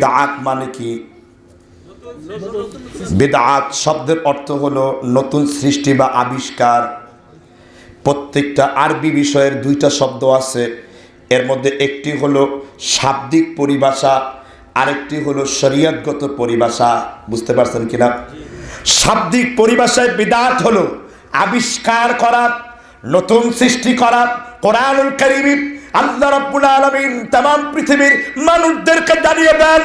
বিদাত মানে কি? বিদাত শব্দের অর্থ হলো নতুন সৃষ্টি বা আবিষ্কার। প্রত্যেকটা আরবি বিষয়ের দুইটা শব্দ আছে। এর মধ্যে একটি হলো শাব্দিক পরিভাষা, আরেকটি হলো শরীয়তগত পরিভাষা। বুঝতে পারছেন কিনা? শাব্দিক পরিভাষায় বিদাত হলো আবিষ্কার করা, নতুন সৃষ্টি করা, কোরআনুল কারীম আল্লাহ রাব্বুল আলামিন तमाम পৃথিবীর মানুষদেরকে জানিয়ে দেন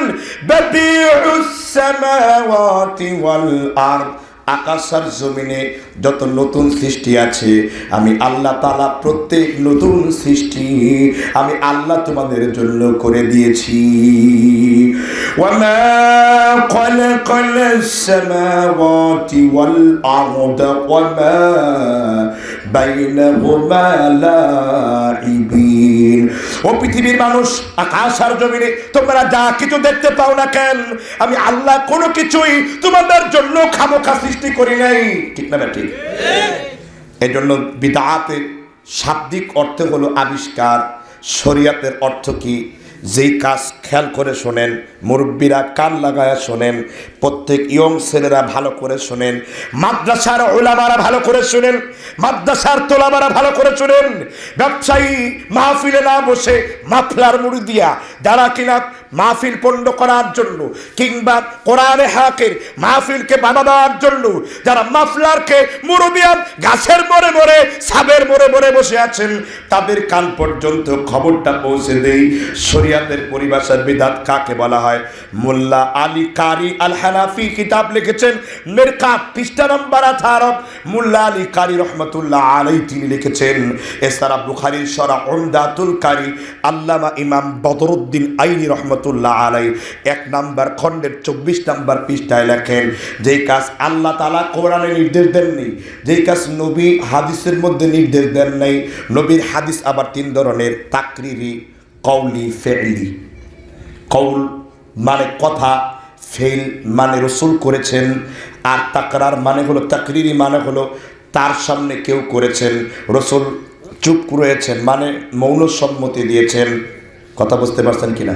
সামাওয়াতি ওয়াল আরদ আকাশ আর জমিনে যত নতুন সৃষ্টি আছে, আমি আল্লাহ তালা প্রত্যেক নতুন সৃষ্টি আমি আল্লাহ তোমাদের জন্য করে দিয়েছি। ওয়ামা মুবিন ও পৃথিবীর মানুষ, আকাশ আর জমিনে, তোমরা যা কিছু দেখতে পাও না কেন, আমি আল্লাহ কোনো কিছুই তোমাদের জন্য খামোখা সৃষ্টি করি নাই। ঠিক না ঠিক এই জন্য বিদাতের শাব্দিক অর্থ হলো আবিষ্কার, শরিয়াতের অর্থ কি? যেই কাজ খেয়াল করে শোনেন, মুরব্বীরা কান লাগায়া শোনেন, প্রত্যেক ইয়ং ছেলেরা ভালো করে শোনেন, মাদ্রাসার ওলামারা ভালো করে শোনেন, মাদ্রাসার তোলামারা ভালো করে শোনেন, ব্যবসায়ী মাহফিলে না বসে মাফলার মুড়ি দিয়া যারা কিনা মাহফিল পণ্ড করার জন্য কিংবা কোরআনে হাকের মাহফিলকে বাধা দেওয়ার জন্য যারা মাফলারকে মুরবিয়াম গাছের মরে মরে সাবের মরে মরে বসে আছেন, তাদের কান পর্যন্ত খবরটা পৌঁছে দেই। শরিয়াতের পরিভাষার বিদাত কাকে বলা হয়? মোল্লা আলী কারি আল হানাফি কিতাব লিখেছেন মেরকা পৃষ্ঠা নম্বর আঠারো। মোল্লা আলী কারি রহমতুল্লাহ আলাই তিনি লিখেছেন, এছাড়া বুখারির সরা ওমদাতুল কারি আল্লামা ইমাম বদরুদ্দিন আইনি রহমতুল্লাহ আলাই এক নাম্বার খণ্ডের চব্বিশ নাম্বার পৃষ্ঠায় লেখেন, যেই কাজ আল্লাহ তালা কোরআনে নির্দেশ দেননি, যেই কাজ নবী হাদিসের মধ্যে নির্দেশ দেন নাই, নবীর হাদিস আবার তিন ধরনের, তাকরিরি কৌলি ফেলি কৌল মানে কথা ফেল মানে রসুল করেছেন, আর তাকরার মানে হলো, তাকরিরি মানে হলো, তার সামনে কেউ করেছেন, রসুল চুপ রয়েছেন মানে মৌন সম্মতি দিয়েছেন। কথা বুঝতে পারছেন কিনা?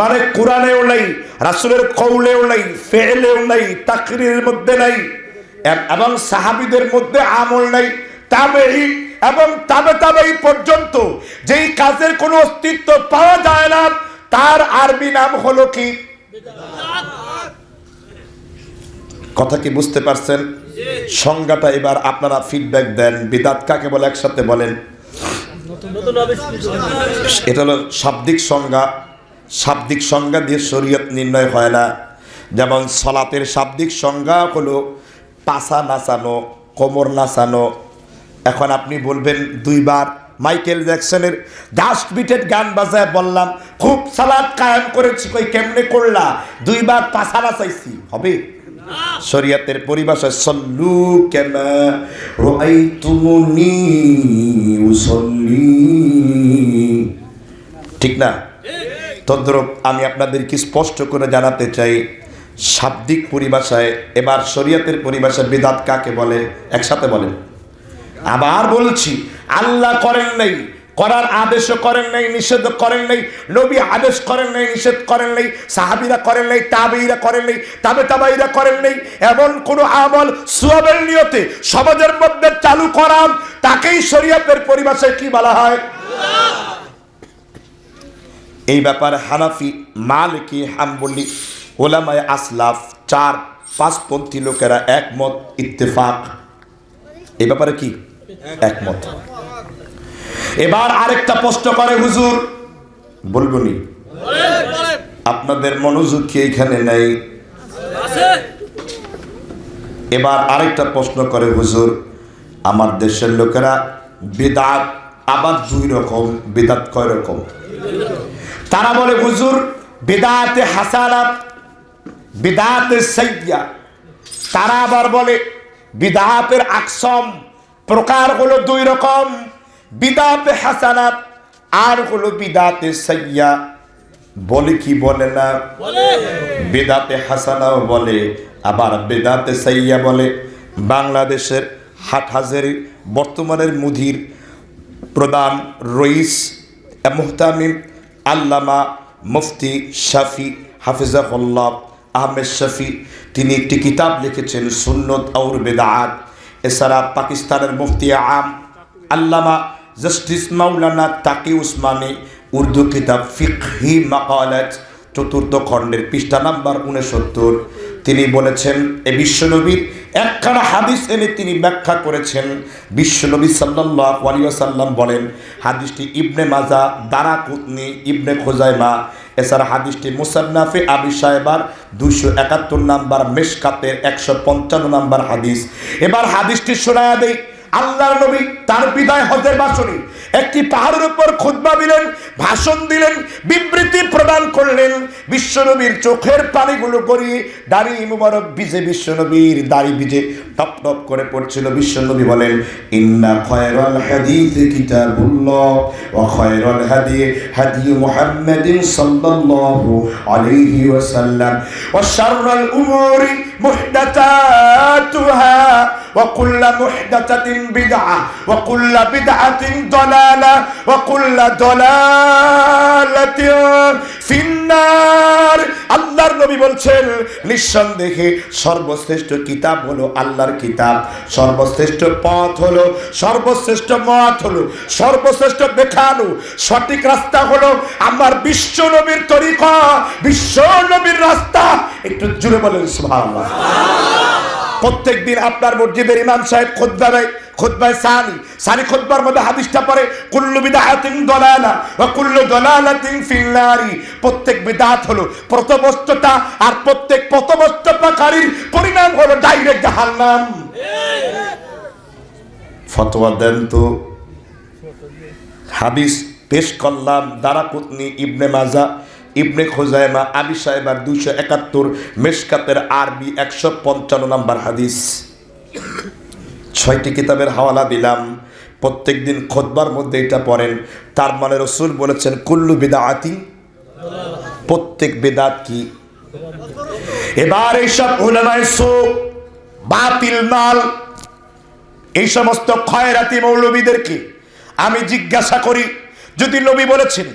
মানে কোরআনেও নাই, রাসুলের কৌলেও নাই, ফেলেও নাই তাকরির মধ্যে নাই, এবং সাহাবিদের মধ্যে আমল নাই তাবেই এবং তাবে তাবেই পর্যন্ত যেই কাজের কোনো অস্তিত্ব পাওয়া যায় না, তার আরবি নাম হলো কি? কথা কি বুঝতে পারছেন? সংজ্ঞাটা এবার আপনারা ফিডব্যাক দেন, বিদাত কাকে বলে একসাথে বলেন। এটা হলো শাব্দিক সংজ্ঞা। শাব্দিক সংজ্ঞা দিয়ে শরীয়ত নির্ণয় হয় না। যেমন সলাতের শাব্দিক সংজ্ঞা হলো পাশা নাচানো, কোমর নাচানো। এখন আপনি বলবেন দুইবার। মাইকেল জ্যাকসনের ডাস্ট বিটেড গান বাজায় বললাম, খুব সালাদ কায়েম করেছি, কই কেমনে করলা? দুইবার পাশা চাইছি হবে? শরিয়াতের পরিভাষায়, সল্লু কেমা রাইতুমুনি উসল্লি। ঠিক না? তদ্রূপ আমি আপনাদেরকে স্পষ্ট করে জানাতে চাই, শাব্দিক পরিভাষায়, এবার শরিয়াতের পরিভাষায় বিদাত কাকে বলে? একসাথে বলেন। আবার বলছি আল্লাহ করেন নাই, করার আদেশও করেন নাই, নিষেধ করেন নাই, নবী আদেশ করেন নাই, নিষেধ করেন নাই, সাহাবিরা করেন নাই তাবেইরা করেন নাই, তাবে তাবাইরা করেন নাই, এমন কোনো আমল সুয়াবের নিয়তে সমাজের মধ্যে চালু করা তাকেই শরীয়তের পরিভাষায় কি বলা হয়? এই ব্যাপারে হানাফি, মালিকি, হাম্বলি, ওলামায় আসলাফ, চার পাঁচপন্থী লোকেরা একমত, ইত্তেফাক। এই ব্যাপারে কি? একমত। এবার আরেকটা প্রশ্ন করে হুজুর। বলবনি? আপনাদের মনোযোগ কি এখানে নেই? এবার আরেকটা প্রশ্ন করে হুজুর। আমার দেশের লোকেরা বেদাত, আবার দুই রকম, বেদাত কয় রকম? তারা বলে, হুজুর, বেদাতে হাসানাত বিদাতে সাইয়া তারা আবার বলে, বিদাতের আকসম প্রকার হলো দুই রকম। বিদাতে হাসানাত আর হলো বিদাতে সাইয়া বলে কি বলে না? বেদাতে হাসানাও বলে আবার বেদাতে সাইয়া বলে। বাংলাদেশের হাটহাজারি বর্তমানের মুদির প্রধান রইস মোহতামিম আল্লামা মুফতি শাফি হাফিজাহুল্লাহ আহমেদ শফি তিনি একটি কিতাব লিখেছেন সুন্নত আউর বেদাত। এছাড়া পাকিস্তানের মুফতি আম আল্লামা জাস্টিস মাওলানা তাকি উসমানী উর্দু কিতাব ফিকহি মাকালাত চতুর্থ খণ্ডের পৃষ্ঠা নাম্বার উনসত্তর তিনি বলেছেন, এ বিশ্বনবীর একখানা হাদিস এনে তিনি ব্যাখ্যা করেছেন। বিশ্বনবী সাল্লাহ আলিয়াসাল্লাম বলেন, হাদিসটি ইবনে মাজা, দারা কুতনি, ইবনে খোজাইমা, এছাড়া হাদিসটি মুসান্নাফে আবি সাহেবার দুশো একাত্তর নাম্বার মেশকাতের একশো পঞ্চান্ন নাম্বার হাদিস। এবার হাদিসটি শোনায়া দেয় আল্লাহর নবী তার বিদায় হজের ভাষণে একটি পাহাড়ের উপর খুতবা দিলেন, ভাষণ দিলেন, বিবৃতি প্রদান করলেন। বিশ্বনবীর চোখের পানিগুলো গড়িয়ে দাড়ি মুবারক ভিজে বিশ্বনবীর দাড়ি ভিজে টপ টপ করে পড়ছিল। বিশ্বনবী বলেন, ইন্না খয়রাল হাদিস কিতাবুল্লাহ ওয়া খয়রাল হাদি হাদি সাল্লাল্লাহু আলাইহি ওয়াসাল্লাম। ওয়া শাররাল উমুরি وكل محدثة بدعة وكل بدعة ضلالة وكل ضلالة في النار আল্লাহর নবী বলছেন নিঃসন্দেহে সর্বশ্রেষ্ঠ কিতাব হলো আল্লাহর কিতাব সর্বশ্রেষ্ঠ পথ হলো সর্বশ্রেষ্ঠ মত হলো সর্বশ্রেষ্ঠ দেখানো সঠিক রাস্তা হলো আমার বিশ্ব নবীর তরিকা বিশ্ব নবীর রাস্তা একটু জুড়ে বলেন সুবহানাল্লাহ প্রত্যেক দিন আপনার মসজিদের ইমাম সাহেব খুদ্া দেয় খুদ্ায় সানি। সানি খুদ্বার মধ্যে হাদিসটা পড়ে, কুল্লু বিদাহাতিন দলালা ওয়া কুল্লু দলালাতিন ফিন্নারি। প্রত্যেক বিদাত হলো প্রতবস্ততা আর প্রত্যেক প্রতবস্ততাকারীর পরিণাম হলো ডাইরেক্ট জাহান্নাম। ফতোয়া দেন তো। হাদিস পেশ করলাম দারাকুতনি ইবনে মাজা। ইবনে খোজাইমা, আবি সাহেবার দুইশো একাত্তর, মেশকাতের আরবি একশো পঞ্চান্ন নাম্বার হাদিস। ছয়টি কিতাবের হাওয়ালা দিলাম। প্রত্যেক দিন খোদবার মধ্যে এটা পড়েন। তার মানে রসুল বলেছেন, কুল্লু বিদাআতি। প্রত্যেক বেদাত কি? এবার এইসব বাতিল মাল, এই সমস্ত ক্ষয়রাতি মৌলবীদেরকে আমি জিজ্ঞাসা করি, যদি নবী বলেছেন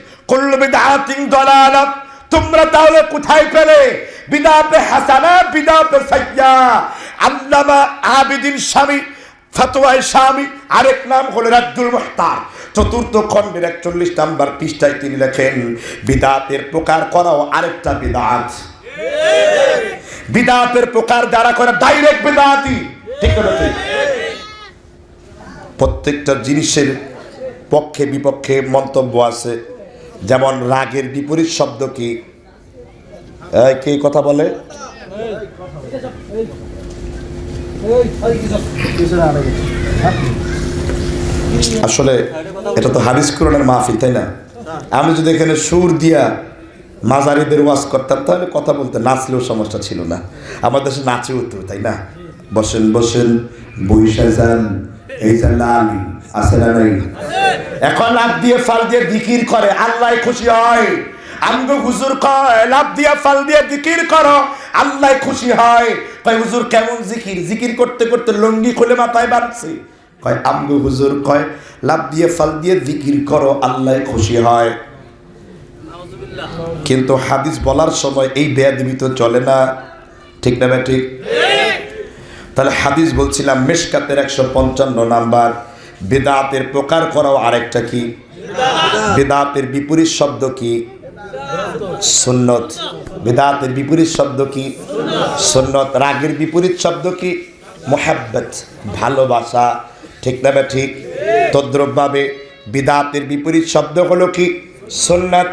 তোমরা তাহলে কোথায় পেলে? বিদাতে হাসানা বিদাতে সাইয়্যা। আল্লামা আবিদিন স্বামী ফতোয়ায় স্বামী, আরেক নাম হলো রাজ্জুল চতুর্থ খণ্ডের একচল্লিশ নাম্বার পৃষ্ঠায় তিনি লেখেন বিদাতের প্রকার করাও আরেকটা বিদাত বিদাতের প্রকার যারা করে ডাইরেক্ট বিদাতি ঠিক ঠিক প্রত্যেকটা জিনিসের পক্ষে বিপক্ষে মন্তব্য আছে। যেমন রাগের বিপরীত শব্দ কি? কে কথা বলে? আসলে এটা তো হাদিস কোরআনের মাহফিল, তাই না? আমি যদি এখানে সুর দিয়া মাজারিদের ওয়াজ করতাম, তাহলে কথা বলতে নাচলেও সমস্যা ছিল না। আমার দেশে নাচে উঠতো তাই না? বসেন বসেন বৈশা যান, এই যে লাল আছে না নাই? এখন লাভ দিয়ে ফাল দিয়ে দিকির করে, আল্লাহ খুশি হয়। আমগো হুজুর কয়, লাভ দিয়ে ফাল দিয়ে দিকির করো, আল্লাহ খুশি হয়। কয়, হুজুর কেমন জিকির? জিকির করতে করতে লঙ্গি খুলে মাথায় বাঁধছে। কয়, আমগো হুজুর কয়, লাভ দিয়ে ফাল দিয়ে জিকির করো, আল্লাহ খুশি হয়। কিন্তু হাদিস বলার সময় এই বেয়াদবি তো চলে না। ঠিক না ঠিক? তাহলে হাদিস বলছিলাম, মেশকাতের একশো পঞ্চান্ন নাম্বার। বেদাতের প্রকার করাও আরেকটা কি? বেদাতের বিপরীত শব্দ কি? সুন্নত। বেদাতের বিপরীত শব্দ কি? সুন্নত। রাগের বিপরীত শব্দ কি? মোহাব্বত। ভালোবাসা। ঠিক না বা ঠিক? তদ্রবভাবে বিদাতের বিপরীত শব্দ হলো কি? সুন্নাত।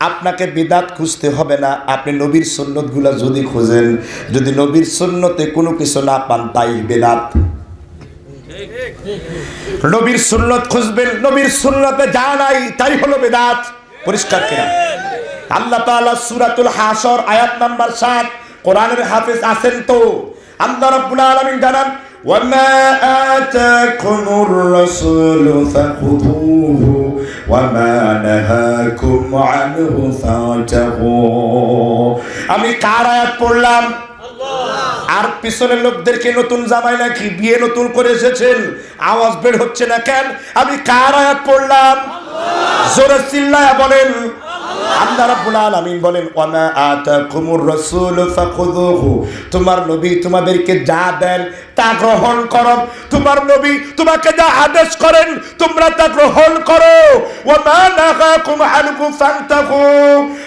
আপনাকে বিদাত খুঁজতে হবে না। আপনি নবীর সুন্নতগুলো যদি খোঁজেন যদি নবীর সুন্নতে কোনো কিছু না পান তাই বেদাত। নবীর সুন্নত খুঁজবেন নবীর সুন্নতে যা নাই তাই হলো বেদাত পরিষ্কার কিনা আল্লাহ তাআলা সূরাতুল হাসর আয়াত নাম্বার 7 কোরআনের হাফেজ আছেন তো আল্লাহ রাব্বুল আলামিন জানান وما آتاكم الرسول فخذوه وما نهاكم عنه فانتهوا আমি কার আয়াত পড়লাম আর পিছনের লোকদেরকে নতুন জামাই নাকি বিয়ে নতুন করে এসেছেন? আওয়াজ বের হচ্ছে না কেন? আমি কার আয়াত পড়লাম? জোরে চিল্লায়া বলেন। তোমাদেরকে যা দেন তা গ্রহণ করো। তোমার নবী তোমাকে যা আদেশ করেন, তোমরা তা গ্রহণ করো।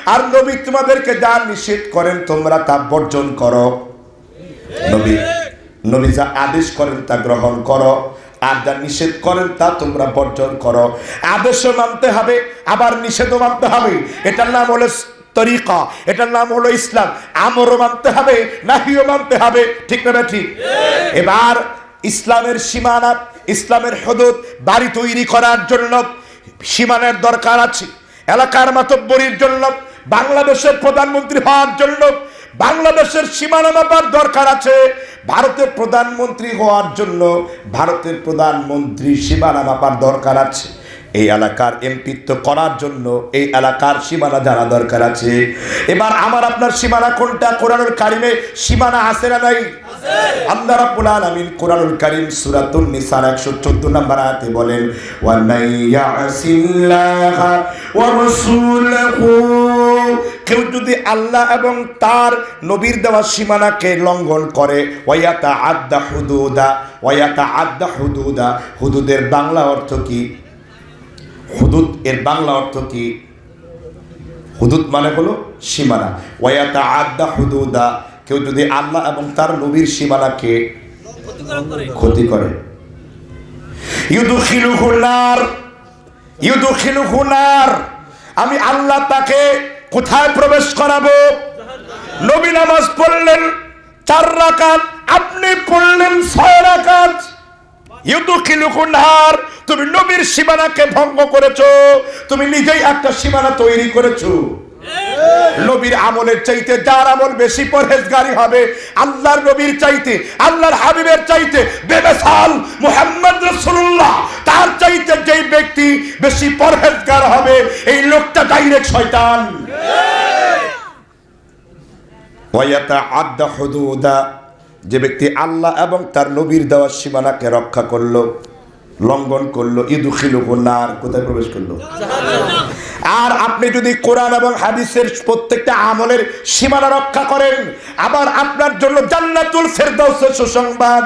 আর নবী তোমাদেরকে যা নিষেধ করেন, তোমরা তা বর্জন করো। নবী নবী যা আদেশ করেন তা গ্রহণ করো, আর যা নিষেধ করেন তা তোমরা বর্জন করো। আদেশও মানতে হবে, আবার নিষেধও মানতে হবে। এটার নাম হলো তরিকা, এটার নাম হলো ইসলাম। আমরও মানতে হবে, নাহিও মানতে হবে। ঠিক না ঠিক এবার ইসলামের সীমানা, ইসলামের হদুদ, বাড়ি তৈরি করার জন্য সীমানার দরকার আছে। এলাকার মাতব্বরির জন্য, বাংলাদেশের প্রধানমন্ত্রী হওয়ার জন্য বাংলাদেশের সীমানা মাপার দরকার আছে। ভারতের প্রধানমন্ত্রী হওয়ার জন্য ভারতের প্রধানমন্ত্রী সীমানা মাপার দরকার আছে। এই এলাকার এমপিত্ব করার জন্য এই এলাকার সীমানা জানা দরকার আছে। এবার আমার আপনার সীমানা কোনটা? কোরআনুল কারিমে সীমানা আছে না নাই? আল্লাহ রাব্বুল আলামিন কোরআনুল কারীম সূরাতুন নিসার 114 নম্বর বলেন কেউ যদি আল্লাহ এবং তার নবীর দেওয়া সীমানাকে লঙ্ঘন করে ওয়ায়াতা আদ্দা হুদুদা ওয়ায়াতা আদ্দা হুদুদা, হুদুদের বাংলা অর্থ কি? হুদুদ এর বাংলা অর্থ কি? হুদুদ মানে হলো সীমানা। ওয়ায়াতা আদ্দা হুদুদা, কেউ যদি আল্লাহ এবং তার নবীর সীমানাকে ক্ষতি করে। ইউদুখিলুহু নার ইউদুখিলুহু নার। আমি আল্লাহ তাকে কোথায় প্রবেশ করাবো? নবী নামাজ পড়লেন চার রাকাত, আপনি পড়লেন ছয় রাকাত। তুমি নবীর সীমানাকে ভঙ্গ করেছ, তুমি নিজেই একটা সীমানা তৈরি করেছ। নবীর আমলের চাইতে যার আমল বেশি পরহেজগারি হবে, আল্লাহর নবীর চাইতে, আল্লাহর হাবিবের চাইতে বেবেসাল মুহাম্মদ রাসূলুল্লাহ। তার চাইতে যেই ব্যক্তি বেশি পরহেজগার হবে, এই লোকটা ডাইরেক্ট শয়তান। যে ব্যক্তি আল্লাহ এবং তার নবীর দেওয়া সীমানাকে রক্ষা করল লঙ্ঘন করল ইদুখিলু নার, কোথায় প্রবেশ করল? আর আপনি যদি কোরআন এবং হাদিসের প্রত্যেকটা আমলের সীমানা রক্ষা করেন, আবার আপনার জন্য জান্নাতুল ফেরদাউসের সুসংবাদ।